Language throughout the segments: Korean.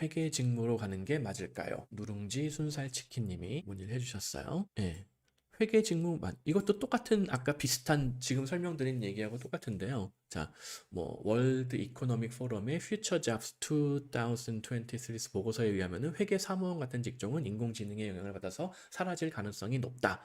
회계 직무로 가는 게 맞을까요? 누룽지 순살 치킨님이 문의를 해주셨어요. 예. 회계 직무 맞 이것도 똑같은 아까 비슷한 지금 설명드린 얘기하고 똑같은데요. 자, 뭐 월드 이코노믹 포럼의 Future Jobs 2023 보고서에 의하면은 회계 사무원 같은 직종은 인공지능의 영향을 받아서 사라질 가능성이 높다.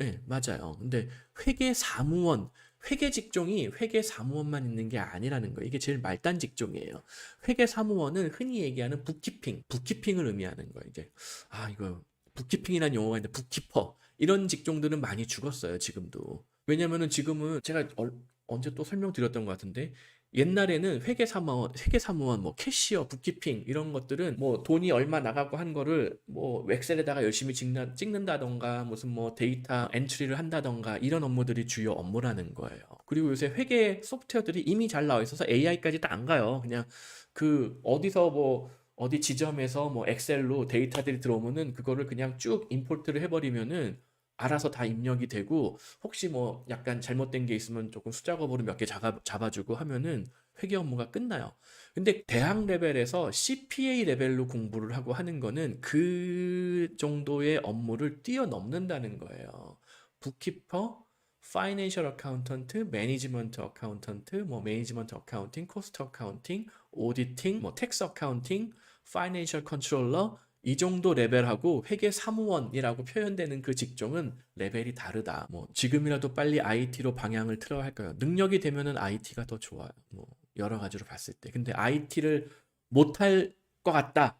예, 맞아요. 근데 회계 사무원, 회계 직종이 회계 사무원만 있는 게 아니라는 거예요. 이게 제일 말단 직종이에요. 회계 사무원은 흔히 얘기하는 북키핑, 북키핑을 의미하는 거예요. 이제 아 이거 북키핑이라는 용어가 있는데 북키퍼 이런 직종들은 많이 죽었어요. 지금도. 왜냐면은 지금은 제가 얼- 언제 또 설명드렸던 것 같은데 옛날에는 회계 사무원, 회계 사무원, 뭐 캐시어, 북키핑 이런 것들은 뭐 돈이 얼마 나가고 한 거를 뭐 엑셀에다가 열심히 찍는, 찍는다던가 무슨 뭐 데이터 엔트리를 한다던가 이런 업무들이 주요 업무라는 거예요. 그리고 요새 회계 소프트웨어들이 이미 잘 나와 있어서 AI까지 다 안 가요. 그냥 그 어디서 뭐 어디 지점에서 뭐 엑셀로 데이터들이 들어오면은 그거를 그냥 쭉 임포트를 해버리면은 알아서 다 입력이 되고 혹시 뭐 약간 잘못된 게 있으면 조금 수작업으로 몇 개 잡아주고 하면은 회계 업무가 끝나요. 근데 대학 레벨에서 CPA 레벨로 공부를 하고 하는 거는 그 정도의 업무를 뛰어넘는다는 거예요. 북키퍼, 파이낸셜 어카운턴트, 매니지먼트 어카운턴트, 뭐 매니지먼트 어카운팅, 코스트 어카운팅, 오디팅, 뭐 텍스 어카운팅, 파이낸셜 컨트롤러 이 정도 레벨하고 회계 사무원이라고 표현되는 그 직종은 레벨이 다르다. 뭐 지금이라도 빨리 IT로 방향을 틀어야 할까요? 능력이 되면은 IT가 더 좋아요. 뭐 여러 가지로 봤을 때. 근데 IT를 못할 것 같다.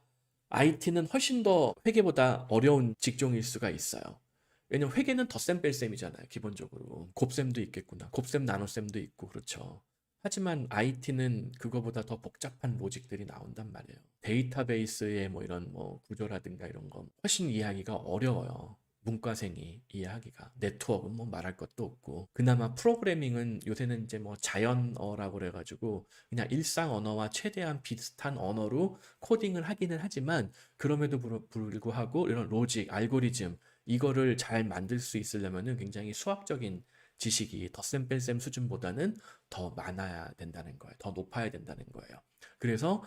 IT는 훨씬 더 회계보다 어려운 직종일 수가 있어요. 왜냐면 회계는 덧셈 뺄셈이잖아요. 기본적으로. 곱셈도 있겠구나. 곱셈 나눗셈도 있고 그렇죠. 하지만 IT는 그거보다 더 복잡한 로직들이 나온단 말이에요. 데이터베이스의 뭐 이런 뭐 구조라든가 이런 거 훨씬 이해하기가 어려워요. 문과생이 이해하기가. 네트워크는 뭐 말할 것도 없고. 그나마 프로그래밍은 요새는 이제 뭐 자연어라고 그래가지고 그냥 일상 언어와 최대한 비슷한 언어로 코딩을 하기는 하지만 그럼에도 불- 불구하고 이런 로직, 알고리즘 이거를 잘 만들 수 있으려면은 굉장히 수학적인 지식이 뺄셈 수준보다는 더 많아야 된다는 거예요. 더 높아야 된다는 거예요. 그래서 어,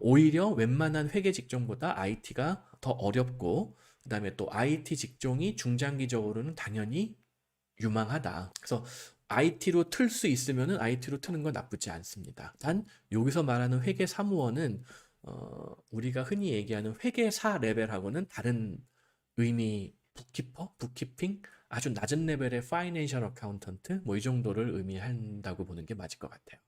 오히려 웬만한 회계 직종보다 IT가 더 어렵고 그 다음에 또 IT 직종이 중장기적으로는 당연히 유망하다. 그래서 IT로 틀 수 있으면은 IT로 트는 건 나쁘지 않습니다. 단 여기서 말하는 회계 사무원은 어, 우리가 흔히 얘기하는 회계사 레벨하고는 다른 의미 북키퍼, 북키핑 아주 낮은 레벨의 파이낸셜 어카운턴트 뭐 이 정도를 의미한다고 보는 게 맞을 것 같아요.